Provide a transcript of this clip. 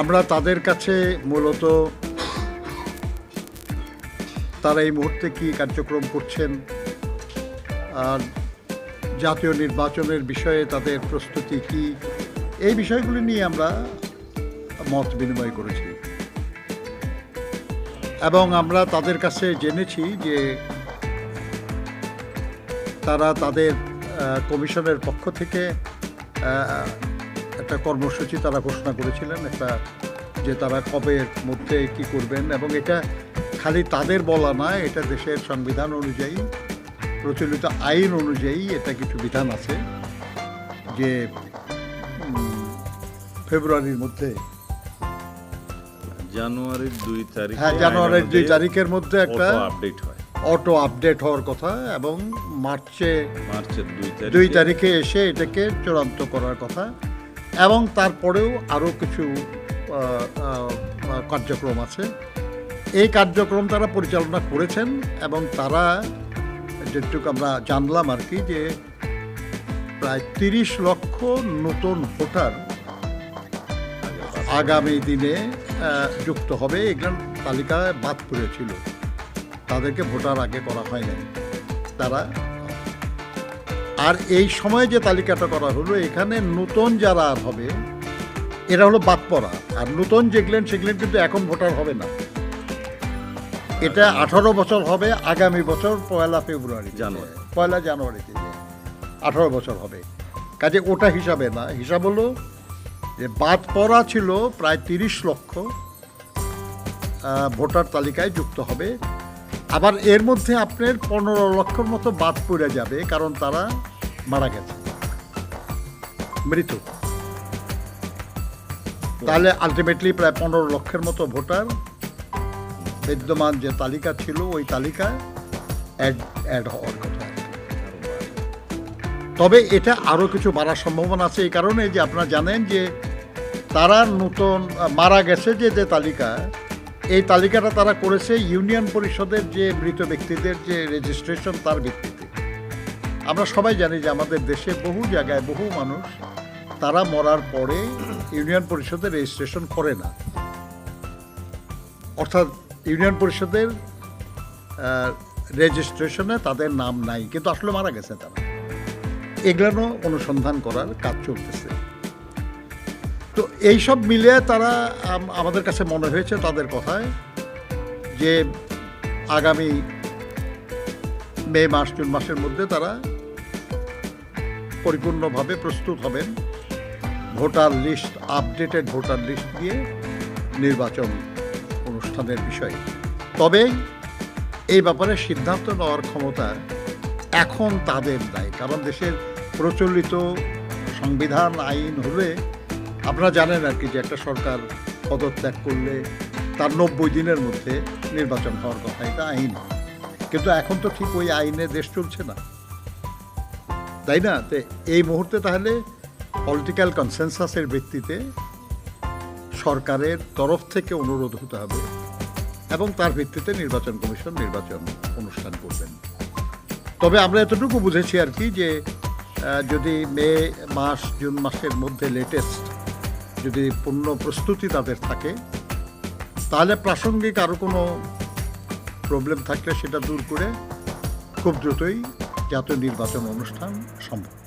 আমরা তাদের কাছে মূলত তারা এই মুহূর্তে কি কার্যক্রম করছেন আর জাতীয় নির্বাচনের বিষয়ে তাদের প্রস্তুতি কি, এই বিষয়গুলি নিয়ে আমরা মত বিনিময় করেছি। এবং আমরা তাদের কাছে জেনেছি যে তারা তাদের কমিশনের পক্ষ থেকে একটা কর্মসূচি তারা ঘোষণা করেছিলেন একটা যে তারা কবে মধ্যে কি করবেন এবং এটা খালি তাদের বলা নয় এটা দেশের সংবিধান অনুযায়ী প্রচলিত আইন অনুযায়ী এটা কিছু বিধান আছে যে ফেব্রুয়ারির মধ্যে। জানুয়ারির দুই তারিখ হ্যাঁ জানুয়ারির দুই তারিখের মধ্যে একটা আপডেট হয়। অটো আপডেট হওয়ার কথা এবং মার্চে মার্চের দুই তারিখে এসে এটাকে চূড়ান্ত করার কথা। এবং তারপরেও আরও কিছু কার্যক্রম আছে। এই কার্যক্রম তারা পরিচালনা করেছেন এবং তারা, যেটুকু আমরা জানলাম আর কি, যে প্রায় তিরিশ লক্ষ নতুন ভোটার আগামী দিনে যুক্ত হবে। এগুলো তালিকায় বাদ পড়েছিল। তাদেরকে ভোটার আগে করা হয় নাই তারা আর এই সময়ে যে তালিকাটা করা হলো এখানে নতুন যারা আর হবে এরা হলো বাদ পড়া আর নতুন যেগুলেন সেগুলেন কিন্তু এখন ভোটার হবে না। এটা আঠারো বছর হবে আগামী বছর পয়লা ফেব্রুয়ারি। জানুয়ারি। পয়লা জানুয়ারিতে আঠারো বছর হবে। কাজে ওটা হিসাবে না হিসাব হলো যে বাদ পড়া ছিল প্রায় তিরিশ লক্ষ ভোটার তালিকায় যুক্ত হবে। আবার এর মধ্যে আপনার পনেরো লক্ষর মতো বাদ পড়ে যাবে, কারণ তারা মারা গেছে। মৃত তাহলে আলটিমেটলি প্রায় পনেরো লক্ষের মতো ভোটার বিদ্যমান যে তালিকা ছিল, ওই তালিকায় অ্যাড অ্যাড হওয়ার কথা। তবে এটা আরও কিছু বাড়ার সম্ভাবনা আছে, এই কারণে যে আপনারা জানেন যে তারা নতুন, মারা গেছে যে যে তালিকা এই তালিকাটা তারা করেছে ইউনিয়ন পরিষদের যে মৃত ব্যক্তিদের যে রেজিস্ট্রেশন তার ভিত্তিতে। আমরা সবাই জানি যে আমাদের দেশে বহু জায়গায় বহু মানুষ তারা মরার পরে ইউনিয়ন পরিষদের রেজিস্ট্রেশন করে না। অর্থাৎ ইউনিয়ন পরিষদের রেজিস্ট্রেশনে তাদের নাম নাই, কিন্তু আসলে মারা গেছে তারা। এগুলো অনুসন্ধান করার কাজ চলতেছে। তো এইসব মিলে তারা আমাদের কাছে মনে হয়েছে তাদের কথায় যে আগামী মে মাস, জুন মাসের মধ্যে তারা পরিপূর্ণভাবে প্রস্তুত হবেন voter list, updated voter list দিয়ে নির্বাচন অনুষ্ঠানের বিষয়ে। তবে এই ব্যাপারে সিদ্ধান্ত নেওয়ার ক্ষমতা এখন তাদের নাই, কারণ দেশের প্রচলিত সংবিধান, আইন হলে আপনারা জানেন আর কি যে একটা সরকার পদত্যাগ করলে তার নব্বই দিনের মধ্যে নির্বাচন হওয়ার কথা, এটা আইন। কিন্তু এখন তো ঠিক ওই আইনে দেশ চলছে না। তাই না? তো এই মুহূর্তে তাহলে পলিটিক্যাল কনসেনসাসের ভিত্তিতে সরকারের তরফ থেকে অনুরোধ হতে হবে এবং তার ভিত্তিতে নির্বাচন কমিশন নির্বাচন অনুষ্ঠান করবেন। তবে আমরা এতটুকু বুঝেছি আর কি যে যদি মে মাস, জুন মাসের মধ্যে লেটেস্ট যদি পূর্ণ প্রস্তুতি তাদের থাকে, তাহলে প্রাসঙ্গিক আরও কোনো প্রবলেম থাকলে সেটা দূর করে খুব দ্রুতই জাতীয় নির্বাচন অনুষ্ঠান সম্ভব।